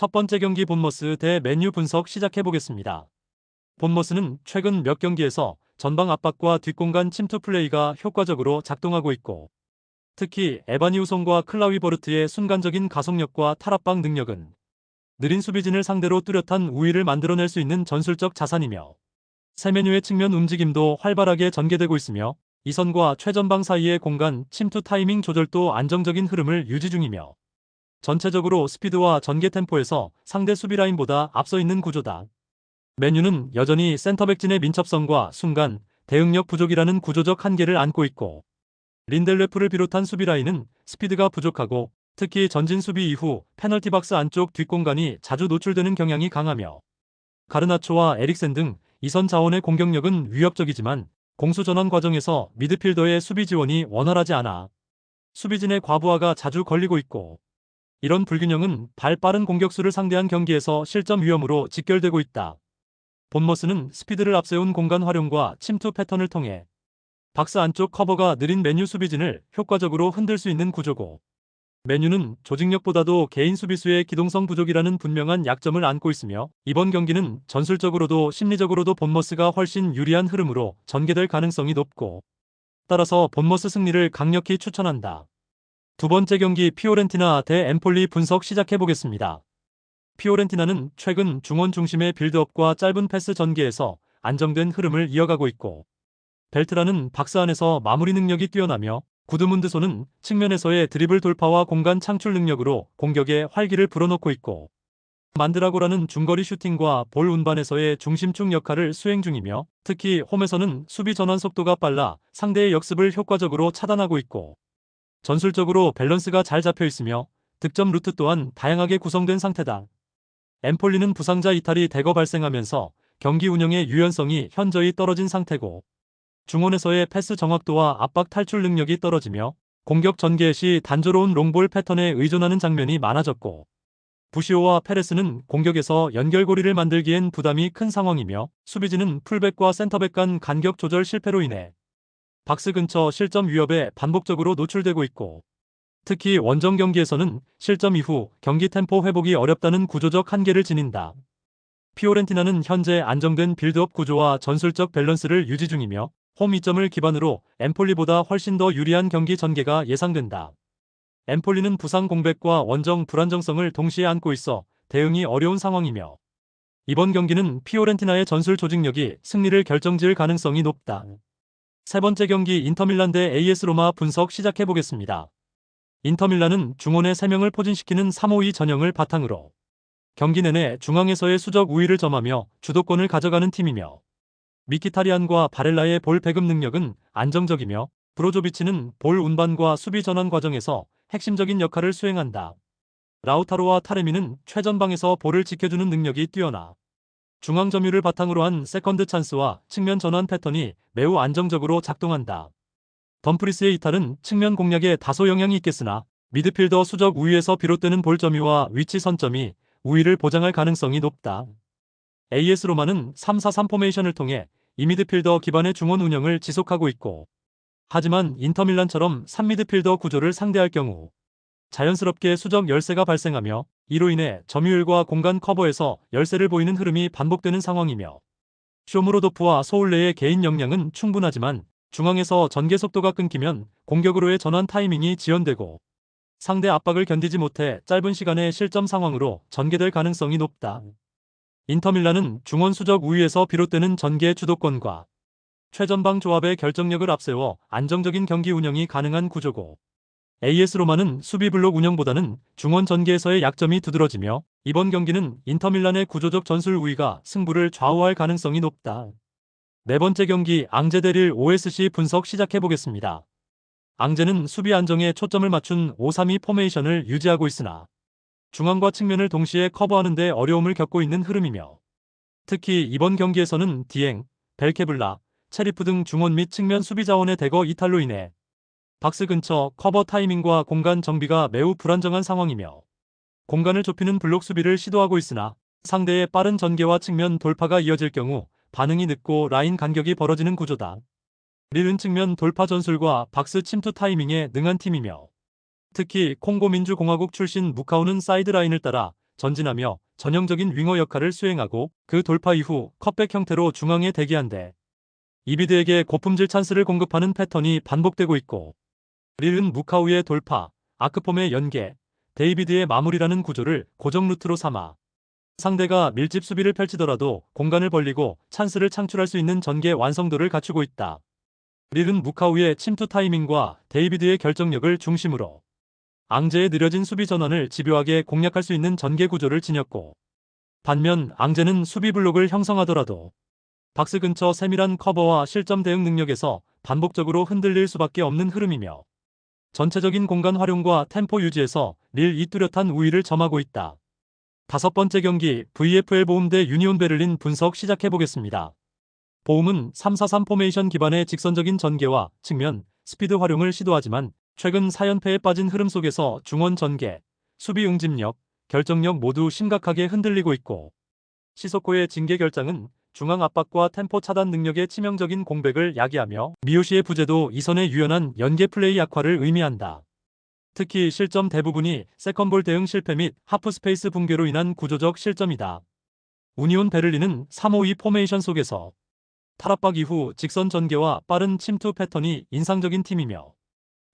첫 번째 경기 본머스 대 맨유 분석 시작해 보겠습니다. 본머스는 최근 몇 경기에서 전방 압박과 뒷공간 침투 플레이가 효과적으로 작동하고 있고 특히 에바니 우송과 클라위 버르트의 순간적인 가속력과 탈압박 능력은 느린 수비진을 상대로 뚜렷한 우위를 만들어낼 수 있는 전술적 자산이며 세메뉴의 측면 움직임도 활발하게 전개되고 있으며 이선과 최전방 사이의 공간 침투 타이밍 조절도 안정적인 흐름을 유지 중이며 전체적으로 스피드와 전개 템포에서 상대 수비 라인보다 앞서 있는 구조다. 메뉴는 여전히 센터백진의 민첩성과 순간 대응력 부족이라는 구조적 한계를 안고 있고 린델레프를 비롯한 수비 라인은 스피드가 부족하고 특히 전진 수비 이후 페널티 박스 안쪽 뒷공간이 자주 노출되는 경향이 강하며 가르나초와 에릭센 등 이선 자원의 공격력은 위협적이지만 공수 전환 과정에서 미드필더의 수비 지원이 원활하지 않아 수비진의 과부하가 자주 걸리고 있고 이런 불균형은 발 빠른 공격수를 상대한 경기에서 실점 위험으로 직결되고 있다. 본머스는 스피드를 앞세운 공간 활용과 침투 패턴을 통해 박스 안쪽 커버가 느린 메뉴 수비진을 효과적으로 흔들 수 있는 구조고 메뉴는 조직력보다도 개인 수비수의 기동성 부족이라는 분명한 약점을 안고 있으며 이번 경기는 전술적으로도 심리적으로도 본머스가 훨씬 유리한 흐름으로 전개될 가능성이 높고 따라서 본머스 승리를 강력히 추천한다. 두 번째 경기 피오렌티나 대 엠폴리 분석 시작해 보겠습니다. 피오렌티나는 최근 중원 중심의 빌드업과 짧은 패스 전개에서 안정된 흐름을 이어가고 있고 벨트라는 박스 안에서 마무리 능력이 뛰어나며 구드문드소는 측면에서의 드리블 돌파와 공간 창출 능력으로 공격에 활기를 불어넣고 있고 만드라고라는 중거리 슈팅과 볼 운반에서의 중심축 역할을 수행 중이며 특히 홈에서는 수비 전환 속도가 빨라 상대의 역습을 효과적으로 차단하고 있고 전술적으로 밸런스가 잘 잡혀 있으며 득점 루트 또한 다양하게 구성된 상태다. 엠폴리는 부상자 이탈이 대거 발생하면서 경기 운영의 유연성이 현저히 떨어진 상태고 중원에서의 패스 정확도와 압박 탈출 능력이 떨어지며 공격 전개 시 단조로운 롱볼 패턴에 의존하는 장면이 많아졌고 부시오와 페레스는 공격에서 연결고리를 만들기엔 부담이 큰 상황이며 수비진은 풀백과 센터백 간 간격 조절 실패로 인해 박스 근처 실점 위협에 반복적으로 노출되고 있고 특히 원정 경기에서는 실점 이후 경기 템포 회복이 어렵다는 구조적 한계를 지닌다. 피오렌티나는 현재 안정된 빌드업 구조와 전술적 밸런스를 유지 중이며 홈 이점을 기반으로 엠폴리보다 훨씬 더 유리한 경기 전개가 예상된다. 엠폴리는 부상 공백과 원정 불안정성을 동시에 안고 있어 대응이 어려운 상황이며 이번 경기는 피오렌티나의 전술 조직력이 승리를 결정지을 가능성이 높다. 세 번째 경기 인터밀란 대 AS 로마 분석 시작해 보겠습니다. 인터밀란은 중원의 3명을 포진시키는 3-5-2 전형을 바탕으로 경기 내내 중앙에서의 수적 우위를 점하며 주도권을 가져가는 팀이며 미키타리안과 바렐라의 볼 배급 능력은 안정적이며 브로조비치는 볼 운반과 수비 전환 과정에서 핵심적인 역할을 수행한다. 라우타로와 타레미는 최전방에서 볼을 지켜주는 능력이 뛰어나 중앙 점유를 바탕으로 한 세컨드 찬스와 측면 전환 패턴이 매우 안정적으로 작동한다. 덤프리스의 이탈은 측면 공략에 다소 영향이 있겠으나 미드필더 수적 우위에서 비롯되는 볼 점유와 위치 선점이 우위를 보장할 가능성이 높다. AS 로마는 3-4-3 포메이션을 통해 이미드필더 기반의 중원 운영을 지속하고 있고 하지만 인터밀란처럼 3미드필더 구조를 상대할 경우 자연스럽게 수적 열세가 발생하며 이로 인해 점유율과 공간 커버에서 열세를 보이는 흐름이 반복되는 상황이며 쇼무로도프와 소울레의 개인 역량은 충분하지만 중앙에서 전개 속도가 끊기면 공격으로의 전환 타이밍이 지연되고 상대 압박을 견디지 못해 짧은 시간에 실점 상황으로 전개될 가능성이 높다. 인터밀란은 중원 수적 우위에서 비롯되는 전개 주도권과 최전방 조합의 결정력을 앞세워 안정적인 경기 운영이 가능한 구조고 AS 로마는 수비 블록 운영보다는 중원 전개에서의 약점이 두드러지며 이번 경기는 인터밀란의 구조적 전술 우위가 승부를 좌우할 가능성이 높다. 네 번째 경기 앙제데릴 OSC 분석 시작해 보겠습니다. 앙제는 수비 안정에 초점을 맞춘 5-3-2 포메이션을 유지하고 있으나 중앙과 측면을 동시에 커버하는 데 어려움을 겪고 있는 흐름이며 특히 이번 경기에서는 디엥, 벨케블라, 체리프 등 중원 및 측면 수비 자원의 대거 이탈로 인해 박스 근처 커버 타이밍과 공간 정비가 매우 불안정한 상황이며 공간을 좁히는 블록 수비를 시도하고 있으나 상대의 빠른 전개와 측면 돌파가 이어질 경우 반응이 늦고 라인 간격이 벌어지는 구조다. 릴은 측면 돌파 전술과 박스 침투 타이밍에 능한 팀이며 특히 콩고 민주공화국 출신 무카우는 사이드라인을 따라 전진하며 전형적인 윙어 역할을 수행하고 그 돌파 이후 컵백 형태로 중앙에 대기한대. 이비드에게 고품질 찬스를 공급하는 패턴이 반복되고 있고 릴은 무카우의 돌파, 아크폼의 연계, 데이비드의 마무리라는 구조를 고정 루트로 삼아 상대가 밀집 수비를 펼치더라도 공간을 벌리고 찬스를 창출할 수 있는 전개 완성도를 갖추고 있다. 릴은 무카우의 침투 타이밍과 데이비드의 결정력을 중심으로 앙제의 느려진 수비 전환을 집요하게 공략할 수 있는 전개 구조를 지녔고 반면 앙제는 수비 블록을 형성하더라도 박스 근처 세밀한 커버와 실점 대응 능력에서 반복적으로 흔들릴 수밖에 없는 흐름이며 전체적인 공간 활용과 템포 유지에서 릴 이 뚜렷한 우위를 점하고 있다. 다섯 번째 경기 VFL 보험대 유니온 베를린 분석 시작해보겠습니다. 보험은 3-4-3 포메이션 기반의 직선적인 전개와 측면, 스피드 활용을 시도하지만 최근 4연패에 빠진 흐름 속에서 중원 전개, 수비 응집력, 결정력 모두 심각하게 흔들리고 있고 시소코의 징계 결장은 중앙 압박과 템포 차단 능력의 치명적인 공백을 야기하며 미요시의 부재도 이선의 유연한 연계 플레이 약화를 의미한다. 특히 실점 대부분이 세컨볼 대응 실패 및 하프 스페이스 붕괴로 인한 구조적 실점이다. 우니온 베를린은 3-5-2 포메이션 속에서 탈압박 이후 직선 전개와 빠른 침투 패턴이 인상적인 팀이며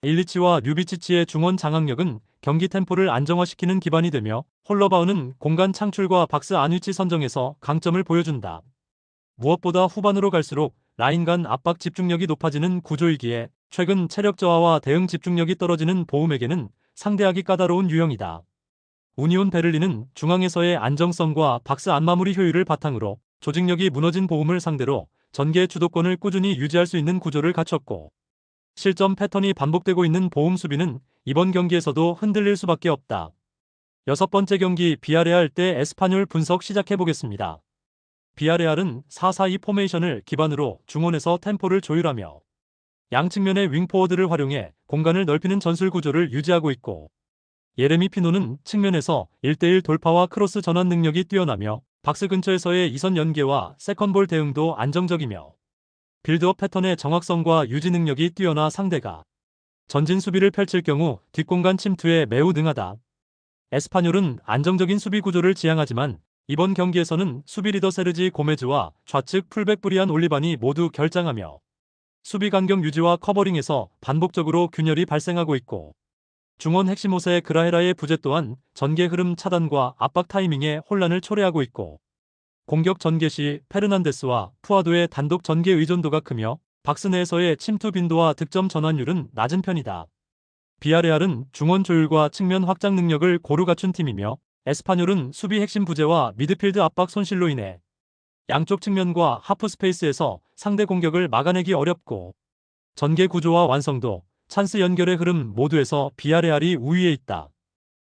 일리치와 류비치치의 중원 장악력은 경기 템포를 안정화시키는 기반이 되며 홀러바우는 공간 창출과 박스 안 위치 선정에서 강점을 보여준다. 무엇보다 후반으로 갈수록 라인 간 압박 집중력이 높아지는 구조이기에 최근 체력 저하와 대응 집중력이 떨어지는 보움에게는 상대하기 까다로운 유형이다. 우니온 베를린은 중앙에서의 안정성과 박스 안 마무리 효율을 바탕으로 조직력이 무너진 보움을 상대로 전개 주도권을 꾸준히 유지할 수 있는 구조를 갖췄고 실점 패턴이 반복되고 있는 보험 수비는 이번 경기에서도 흔들릴 수밖에 없다. 여섯 번째 경기 비아레알 대 에스파뇰 분석 시작해보겠습니다. 비아레알은 4-4-2 포메이션을 기반으로 중원에서 템포를 조율하며 양측면의 윙포워드를 활용해 공간을 넓히는 전술 구조를 유지하고 있고 예레미 피노는 측면에서 1대1 돌파와 크로스 전환 능력이 뛰어나며 박스 근처에서의 이선 연계와 세컨볼 대응도 안정적이며 빌드업 패턴의 정확성과 유지 능력이 뛰어나 상대가 전진 수비를 펼칠 경우 뒷공간 침투에 매우 능하다. 에스파뇰은 안정적인 수비 구조를 지향하지만 이번 경기에서는 수비 리더 세르지 고메즈와 좌측 풀백 브리안 올리반이 모두 결장하며 수비 간격 유지와 커버링에서 반복적으로 균열이 발생하고 있고 중원 핵심 옷의 그라헤라의 부재 또한 전개 흐름 차단과 압박 타이밍에 혼란을 초래하고 있고 공격 전개 시 페르난데스와 푸아도의 단독 전개 의존도가 크며 박스 내에서의 침투 빈도와 득점 전환율은 낮은 편이다. 비아레알은 중원 조율과 측면 확장 능력을 고루 갖춘 팀이며 에스파뇰은 수비 핵심 부재와 미드필드 압박 손실로 인해 양쪽 측면과 하프 스페이스에서 상대 공격을 막아내기 어렵고 전개 구조와 완성도, 찬스 연결의 흐름 모두에서 비아레알이 우위에 있다.